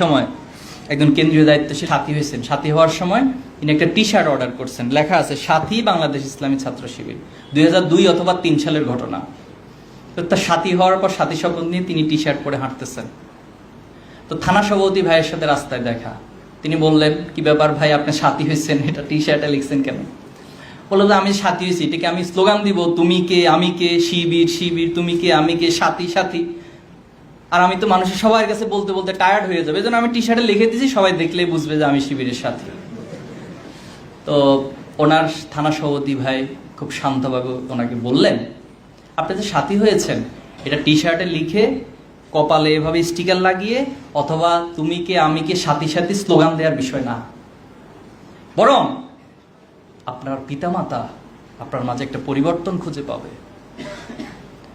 সময় একজন কেন্দ্রীয় দায়িত্বশীল সাথী হয়েছেন। সাথী হওয়ার সময় তিনি একটা টি শার্ট অর্ডার করছেন। লেখা আছে, সাথী, বাংলাদেশ ইসলামী ছাত্র শিবির। দুই অথবা তিন সালের ঘটনা। তো তার সাথী হওয়ার পর সাথী শপথ নিয়ে তিনি টি শার্ট পরে হাঁটতেছেন। তো থানা সভাপতি ভাইয়ের সাথে রাস্তায় দেখা। তিনি বললেন, কি ব্যাপার ভাই, আপনি সাথী হয়েছেন? এটা টি শার্টে লিখছেন কেন? বলল, আমি সাথী হয়েছি। এটাকে আমি স্লোগান দিব, তুমি কে, আমি কে, শিবির শিবির, তুমি কে, আমি কে, সাথী সাথী। আর আমি তো মানুষের সবার কাছে বলতে বলতে টায়ার্ড হয়ে যাবে। যেন আমি টি শার্টে লিখে দিয়েছি সবাই দেখলেই বুঝবে যে আমি শিবিরের সাথে। তো ওনার থানা সভাপতি ভাই খুব শান্তভাবে ওনাকে বললেন, আপনি যে সাথী হয়েছেন, এটা টি শার্টে লিখে কপালে এভাবে স্টিকার লাগিয়ে অথবা তুমি কে আমি কে সাথী সাথী স্লোগান দেওয়ার বিষয় না। বরং আপনার পিতামাতা আপনার মাঝে একটা পরিবর্তন খুঁজে পাবে।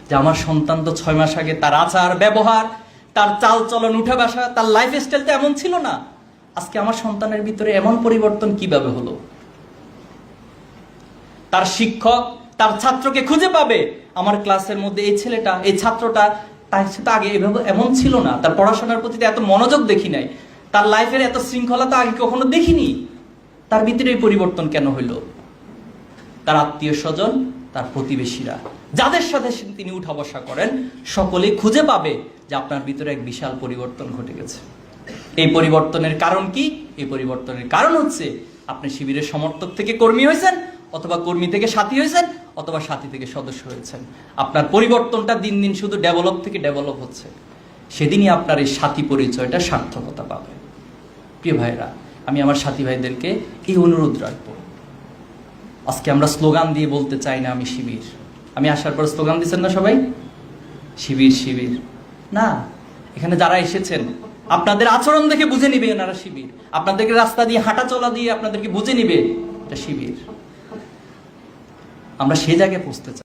যে আমার সন্তান তো ছয় মাস আগে তার আচার, ব্যবহার, তার চাল চলন, উঠে বাসা, তার লাইফ স্টাইলটা এমন ছিল না। আজকে আমার সন্তানের ভিতরে এমন পরিবর্তন কীভাবে হলো? তার শিক্ষক, তার ছাত্রকে খুঁজে পাবে। আমার ক্লাসের মধ্যে এই ছেলেটা, এই ছাত্রটা তার সাথে আগে এভাবে এমন ছিল না। তার পড়াশোনার প্রতি এত মনোযোগ দেখি নাই। তার লাইফের এত শৃঙ্খলা তো আগে কখনো দেখিনি। তার ভিতরে পরিবর্তন কেন হইল? তার আত্মীয় স্বজন তার প্রতিবেশীরা। যাদের সাথে তিনি উঠা বসা করেন সকলেই খুঁজে পাবে যে আপনার ভিতরে এক বিশাল পরিবর্তন ঘটে গেছে। এই পরিবর্তনের কারণ কি? এই পরিবর্তনের কারণ হচ্ছে আপনি শিবিরের সমর্থক থেকে কর্মী হয়েছেন, অথবা কর্মী থেকে সাথী হয়েছেন, অথবা সাথী থেকে সদস্য হয়েছেন। আপনার পরিবর্তনটা দিন দিন শুধু ডেভেলপ থেকে ডেভেলপ হচ্ছে। সেদিনই আপনার এই সাথী পরিচয়টা সার্থকতা পাবে। প্রিয় ভাইরা আমি আমার সাথী ভাইদেরকে এই অনুরোধ রাখব। আজকে আমরা স্লোগান দিয়ে বলতে চাই না আমি শিবির। আমি আসার পর স্লোগান দিচ্ছেন না সবাই? শিবির শিবির। না, এখানে যারা এসেছেন, আপনাদের আচরণ দেখে বুঝে নিবে এনারা শিবির। আপনাদেরকে রাস্তা দিয়ে হাঁটা চলা দিয়ে আপনাদেরকে বুঝে নিবে এটা শিবির। আমরা সে জায়গায় পৌঁছতে চাই।